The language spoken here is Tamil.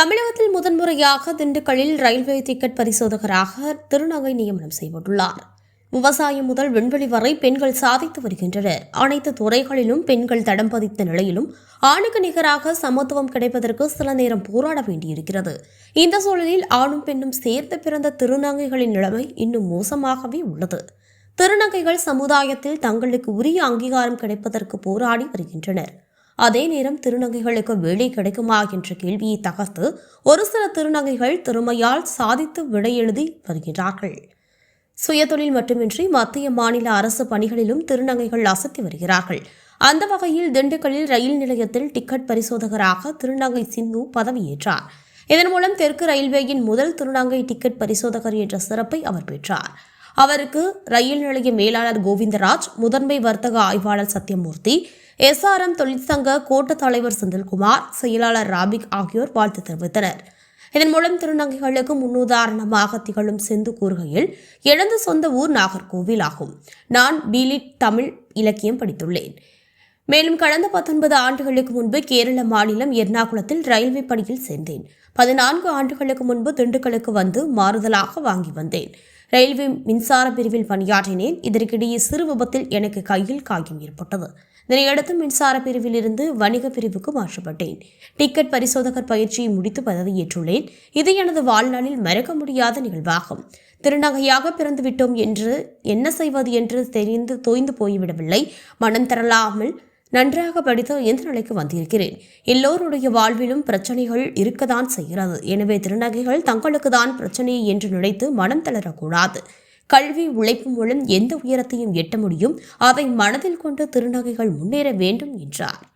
தமிழகத்தில் முதன்முறையாக திண்டுக்கல்லில் ரயில்வே டிக்கெட் பரிசோதகராக திருநங்கை நியமனம் செய்யப்பட்டுள்ளார். விவசாயம் முதல் விண்வெளி வரை பெண்கள் சாதித்து வருகின்றனர். அனைத்து துறைகளிலும் பெண்கள் தடம் பதித்த நிலையிலும் ஆணுக்கு நிகராக சமத்துவம் கிடைப்பதற்கு சில நேரம் போராட வேண்டியிருக்கிறது. இந்த சூழலில் ஆணும் பெண்ணும் சேர்ந்து பிறந்த திருநங்கைகளின் நிலைமை இன்னும் மோசமாகவே உள்ளது. திருநங்கைகள் சமுதாயத்தில் தங்களுக்கு உரிய அங்கீகாரம் கிடைப்பதற்கு போராடி வருகின்றனர். அதே நேரம் திருநங்கைகளுக்கு வேலை கிடைக்குமா என்ற கேள்வியை தகர்த்து ஒரு சில திருநங்கைகள் திறமையால் சாதித்து விடையெழுதி வருகிறார்கள். சுயதொழில் மட்டுமின்றி மத்திய மாநில அரசு பணிகளிலும் திருநங்கைகள் அசத்தி வருகிறார்கள். அந்த வகையில் திண்டுக்கல்லில் ரயில் நிலையத்தில் டிக்கெட் பரிசோதகராக திருநங்கை சிந்து பதவியேற்றார். இதன் மூலம் தெற்கு ரயில்வேயின் முதல் திருநங்கை டிக்கெட் பரிசோதகர் என்ற சிறப்பை அவர் பெற்றார். அவருக்கு ரயில் நிலைய மேலாளர் கோவிந்தராஜ் முதன்மை வர்த்தக ஆய்வாளர் சத்யமூர்த்தி எஸ்ஆர்எம் தொழிற்சங்க கோட்ட தலைவர் செந்தில்குமார் செயலாளர் ராபிக் ஆகியோர் வாழ்த்து தெரிவித்தனர். இதன் மூலம் திருநங்கைகளுக்கு முன்னுதாரணமாக திகழும் செந்து கூறுகையில் எனது சொந்த ஊர் நாகர்கோவில் ஆகும். நான் பீலிட் தமிழ் இலக்கியம் படித்துள்ளேன். மேலும் கடந்த பத்தொன்பது ஆண்டுகளுக்கு முன்பு கேரள மாநிலம் எர்ணாகுளத்தில் ரயில்வே பணியில் சேர்ந்தேன். பதினான்கு ஆண்டுகளுக்கு முன்பு திண்டுக்கலுக்கு வந்து மாறுதலாக வாங்கி வந்தேன். ரயில்வே மின்சார பிரிவில் பணியாற்றினேன். இதற்கிடையே சிறு விபத்தில் எனக்கு கையில் காயம் ஏற்பட்டது. இதனையடுத்து மின்சார பிரிவில் இருந்து வணிக பிரிவுக்கு மாற்றப்பட்டேன். டிக்கெட் பரிசோதகர் பயிற்சியை முடித்து பதவியேற்றுள்ளேன். இது எனது வாழ்நாளில் மறக்க முடியாத நிகழ்வாகும். திருநகையாக பிறந்துவிட்டோம் என்று என்ன செய்வது என்று தெரிந்து தோய்ந்து போய்விடவில்லை. மனம் தரலாமல் நன்றாக படித்து எந்த நிலைக்கு வந்திருக்கிறேன். எல்லோருடைய வாழ்விலும் பிரச்சனைகள் இருக்கத்தான் செய்கிறது. எனவே திருநகைகள் தங்களுக்கு தான் பிரச்சனை என்று நினைத்து மனம் தளரக்கூடாது. கல்வி உழைப்பு மூலம் எந்த உயரத்தையும் எட்ட முடியும். அதை மனதில் கொண்டு திருநகைகள் முன்னேற வேண்டும் என்றார்.